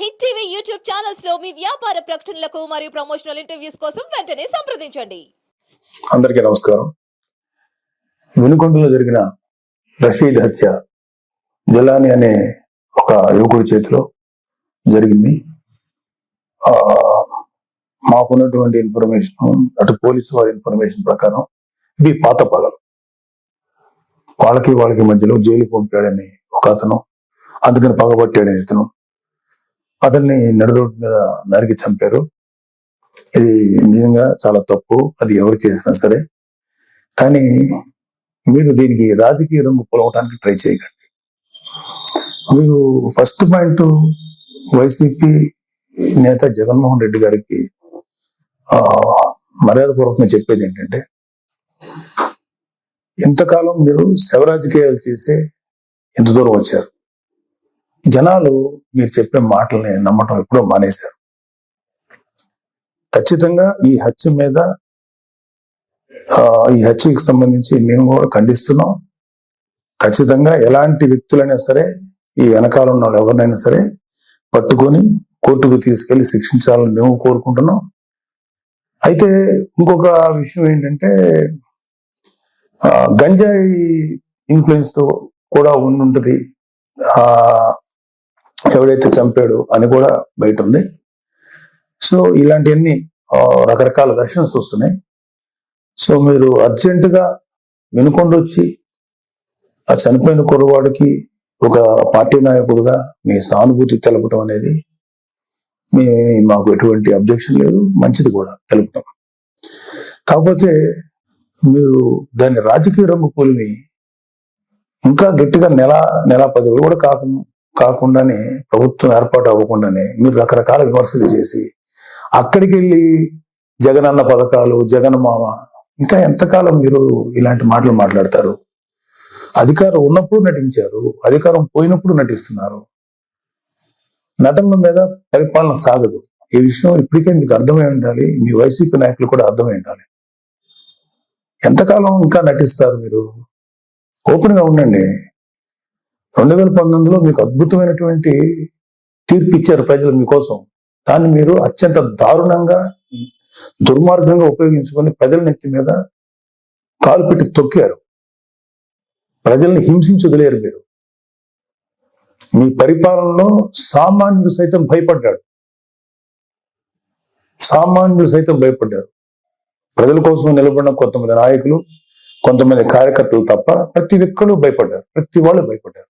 Hit TV YouTube ఛానల్స్లో మీ వ్యాపార ప్రకటనలకు మరియు ప్రమోషనల్ ఇంటర్వ్యూస్ కోసం వెంటనే సంప్రదించండి. అందరికీ నమస్కారం. వెనుకొండలో జరిగిన రషీద్ హత్య జలాని అనే ఒక యువకుడి చేతిలో జరిగింది. ఆ, మాకున్నటువంటి ఇన్ఫర్మేషన్ అటు పోలీసు వారి ఇన్ఫర్మేషన్ ప్రకారం ఇవి పాత పగలు వాళ్ళకి వాళ్ళకి మధ్యలో జైలు పంపాడని ఒక అతను అందుకని పగబట్టాడని ఇతను అతన్ని నడుదోటి మీద నరికి చంపారు. ఇది నిజంగా చాలా తప్పు. అది ఎవరు చేసినా సరే. కానీ మీరు దీనికి రాజకీయ రంగు పొలవటానికి ట్రై చేయకండి. మీరు ఫస్ట్ పాయింట్ వైసీపీ నేత జగన్మోహన్ రెడ్డి గారికి మర్యాదపూర్వకంగా చెప్పేది ఏంటంటే ఇంతకాలం మీరు శవరాజకీయాలు చేసే ఇంత దూరం వచ్చారు. జనాలు మీరు చెప్పే మాటల్ని నమ్మటం ఎప్పుడో మానేశారు. ఖచ్చితంగా ఈ హత్య మీద ఈ హత్యకి సంబంధించి మేము కూడా ఖండిస్తున్నాం. ఖచ్చితంగా ఎలాంటి వ్యక్తులైనా సరే ఈ వెనకాల ఉన్న వాళ్ళు ఎవరినైనా సరే పట్టుకొని కోర్టుకు తీసుకెళ్ళి శిక్షించాలని మేము కోరుకుంటున్నాం. అయితే ఇంకొక విషయం ఏంటంటే గంజాయి ఇన్ఫ్లుయెన్స్తో కూడా ఉండుంటుంది. ఎవడైతే చంపాడు అని కూడా బయట ఉంది సో ఇలాంటివన్నీ రకరకాల వెర్షన్స్ వస్తున్నాయి. సో మీరు అర్జెంటుగా వినుకొండ వచ్చి ఆ చనిపోయిన కుర్రవాడికి ఒక పార్టీ నాయకుడుగా మీ సానుభూతి తెలపటం అనేది మీ మాకు ఎటువంటి అబ్జెక్షన్ లేదు. మంచిది కూడా తెలుపుతాం కాకపోతే మీరు దాన్ని రాజకీయ రంగు పోలిని ఇంకా గట్టిగా నెల నెల పది కూడా కాకుండా కాకుండానే ప్రభుత్వం ఏర్పాటు అవ్వకుండానే మీరు రకరకాల విమర్శలు చేసి అక్కడికి వెళ్ళి జగనన్న పథకాలు జగన్ మామ ఇంకా ఎంతకాలం మీరు ఇలాంటి మాటలు మాట్లాడతారు? అధికారం ఉన్నప్పుడు నటించారు అధికారం పోయినప్పుడు నటిస్తున్నారు. నటనల మీద పరిపాలన సాగదు. ఈ విషయం ఇప్పటికే మీకు అర్థమై ఉండాలి మీ వైసీపీ నాయకులు కూడా అర్థమై ఉండాలి. ఎంతకాలం ఇంకా నటిస్తారు మీరు? ఓపెన్గా ఉండండి. రెండు వేల పంతొమ్మిదిలో మీకు అద్భుతమైనటువంటి తీర్పు ఇచ్చారు ప్రజలు మీకోసం. దాన్ని మీరు అత్యంత దారుణంగా దుర్మార్గంగా ఉపయోగించుకొని ప్రజల నెత్తి మీద కాలు పెట్టి తొక్కారు. ప్రజల్ని హింసించి వదిలేరు మీరు. మీ పరిపాలనలో సామాన్యులు సైతం భయపడ్డాడు సామాన్యులు సైతం భయపడ్డారు. ప్రజల కోసం నిలబడిన కొంతమంది నాయకులు కొంతమంది కార్యకర్తలు తప్ప ప్రతి ఒక్కరు భయపడ్డారు. ప్రతి వాళ్ళు భయపడ్డారు.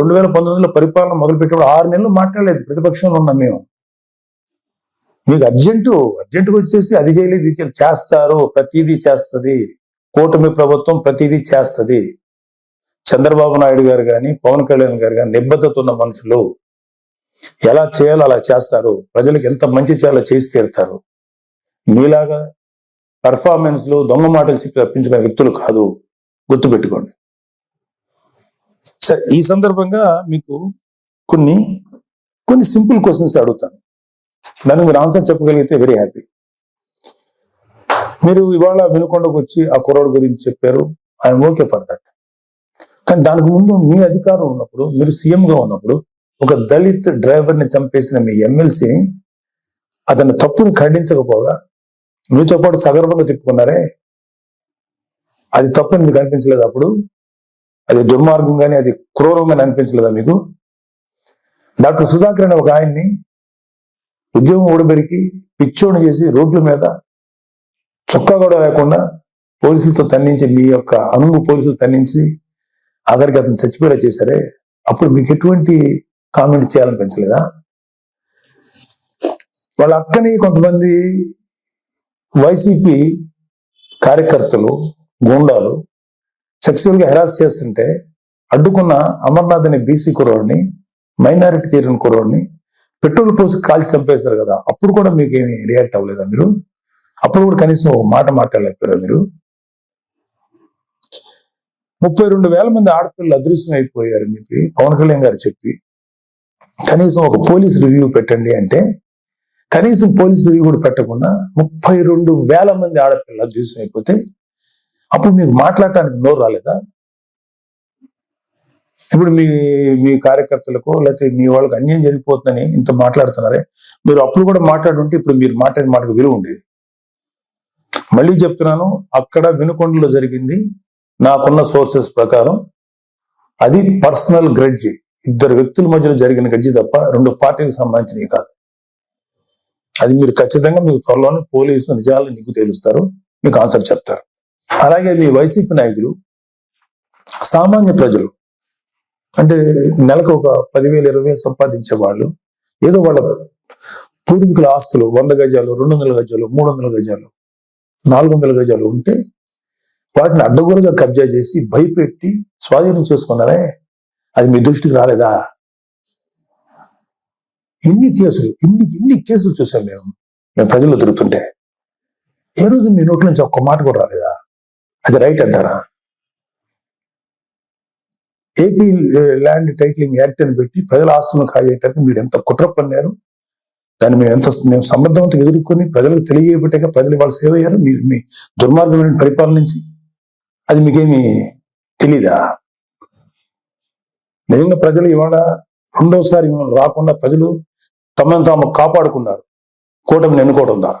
రెండు వేల పంతొమ్మిదిలో పరిపాలన మొదలుపెట్టినప్పుడు ఆరు నెలలు మాట్లాడలేదు. ప్రతిపక్షంలో ఉన్నాం మేము. మీకు అర్జెంటు అర్జెంటుగా వచ్చేసి అది చేయలేదు ఇది చేస్తారు ప్రతిదీ చేస్తుంది. కూటమి ప్రభుత్వం ప్రతిదీ చేస్తుంది. చంద్రబాబు నాయుడు గారు కానీ పవన్ కళ్యాణ్ గారు కానీ నిబద్ధత ఉన్న మనుషులు. ఎలా చేయాలో అలా చేస్తారు. ప్రజలకు ఎంత మంచి చేయాలో చేసి తీరుతారు. మీలాగా పర్ఫార్మెన్స్లు దొంగ మాటలు చెప్పి తప్పించుకునే వ్యక్తులు కాదు. గుర్తుపెట్టుకోండి. సరే ఈ సందర్భంగా మీకు కొన్ని కొన్ని సింపుల్ క్వశ్చన్స్ అడుగుతాను. దానికి మీరు ఆన్సర్ చెప్పగలిగితే వెరీ హ్యాపీ మీరు ఇవాళ వినుకొండకు వచ్చి ఆ కుర్రోడు గురించి చెప్పారు. ఐఎమ్ ఓకే ఫర్ దట్ కానీ దానికి ముందు మీ అధికారం ఉన్నప్పుడు మీరు సీఎంగా ఉన్నప్పుడు ఒక దళిత్ డ్రైవర్ని చంపేసిన మీ ఎమ్మెల్సీ అతని తప్పుని ఖండించకపోగా మీతో పాటు సగర్భంగా తిప్పుకున్నారే? అది తప్పని మీకు అనిపించలేదు అప్పుడు? అది దుర్మార్గం కానీ అది క్రూరంగా అనిపించలేదా మీకు? డాక్టర్ సుధాకర్ అనే ఒక ఆయన్ని ఉద్యోగం ఊడబెరికి పిచ్చోడి చేసి రోడ్ల మీద చొక్కా కూడా లేకుండా పోలీసులతో తన్నించి మీ యొక్క అనుగు పోలీసులు తన్నించి ఆఖరికి అతను చచ్చిపోయేలా చేశారే. అప్పుడు మీకు ఎటువంటి కామెంట్ చేయాలనిపించలేదా? వాళ్ళ అక్కని కొంతమంది వైసీపీ కార్యకర్తలు గూండాలు సెక్సువల్గా హెరాస్ చేస్తుంటే అడ్డుకున్న అమర్నాథ్ అనే బీసీ కుర్రోడిని మైనారిటీ తీరిన కుర్రోడిని పెట్రోల్ పోసి కాల్చి చంపేశారు కదా. అప్పుడు కూడా మీకు ఏమి రియాక్ట్ అవ్వలేదా మీరు? అప్పుడు కూడా కనీసం ఒక మాట మాట్లాడలేకపోయారా మీరు? ముప్పై రెండు వేల మంది ఆడపిల్లలు అదృశ్యం అయిపోయారని చెప్పి పవన్ కళ్యాణ్ గారు చెప్పి. కనీసం ఒక పోలీస్ రివ్యూ పెట్టండి అంటే కనీసం పోలీస్ రివ్యూ కూడా పెట్టకుండా ముప్పై రెండు వేల మంది ఆడపిల్లలు అదృశ్యం అయిపోతే అప్పుడు మీకు మాట్లాడటానికి నోరు రాలేదా? ఇప్పుడు మీ మీ కార్యకర్తలకు లేకపోతే మీ వాళ్ళకి అన్యాయం జరిగిపోతుందని ఇంత మాట్లాడుతున్నారే మీరు అప్పుడు కూడా మాట్లాడుంటే ఇప్పుడు మీరు మాట్లాడిన మాటకు విలువ ఉండేది. మళ్ళీ చెప్తున్నాను అక్కడ వినుకొండలో జరిగింది నాకున్న సోర్సెస్ ప్రకారం అది పర్సనల్ గ్రెడ్జి ఇద్దరు వ్యక్తుల మధ్యలో జరిగిన గడ్జి తప్ప రెండు పార్టీలకు సంబంధించినవి కాదు. అది మీరు ఖచ్చితంగా మీకు త్వరలోనే పోలీసు నిజాలు నీకు తేలుస్తారు మీకు ఆన్సర్ చెప్తారు. అలాగే మీ వైసీపీ నాయకులు సామాన్య ప్రజలు అంటే నెలకు ఒక పదివేలు ఇరవై వేలు సంపాదించే వాళ్ళు ఏదో వాళ్ళ పూర్వీకుల ఆస్తులు వంద గజాలు రెండు వందల గజాలు మూడు వందల గజాలు నాలుగు వందల గజాలు ఉంటే వాటిని అడ్డగోలుగా కబ్జా చేసి భయపెట్టి స్వాధీనం చేసుకున్నారే? అది మీ దృష్టికి రాలేదా? ఇన్ని కేసులు ఇన్ని ఇన్ని కేసులు చూసాం మేము మేము ప్రజలు దొరుకుతుంటే ఏ రోజు మీ నోట్ల నుంచి ఒక్క మాట కూడా రాలేదా? అది రైట్ అంటారా? ఏపీ ల్యాండ్ టైటిలింగ్ యాక్ట్ అని పెట్టి ప్రజల ఆస్తులను కాజేయటానికి మీరు ఎంత కుట్ర పన్నారు దాన్ని మేము ఎంత మేము సమర్థవంతంగా ఎదుర్కొని ప్రజలకు తెలియబట్టాక ప్రజలు వాళ్ళు సేవ అయ్యారు. మీరు మీ దుర్మార్గమైన పరిపాలన నుంచి అది మీకేమి తెలీదా? నిజంగా ప్రజలు ఇవాళ రెండోసారి మిమ్మల్ని రాకుండా ప్రజలు తమను తాము కాపాడుకున్నారు. కూటమిని ఎన్నుకోవడం ద్వారా.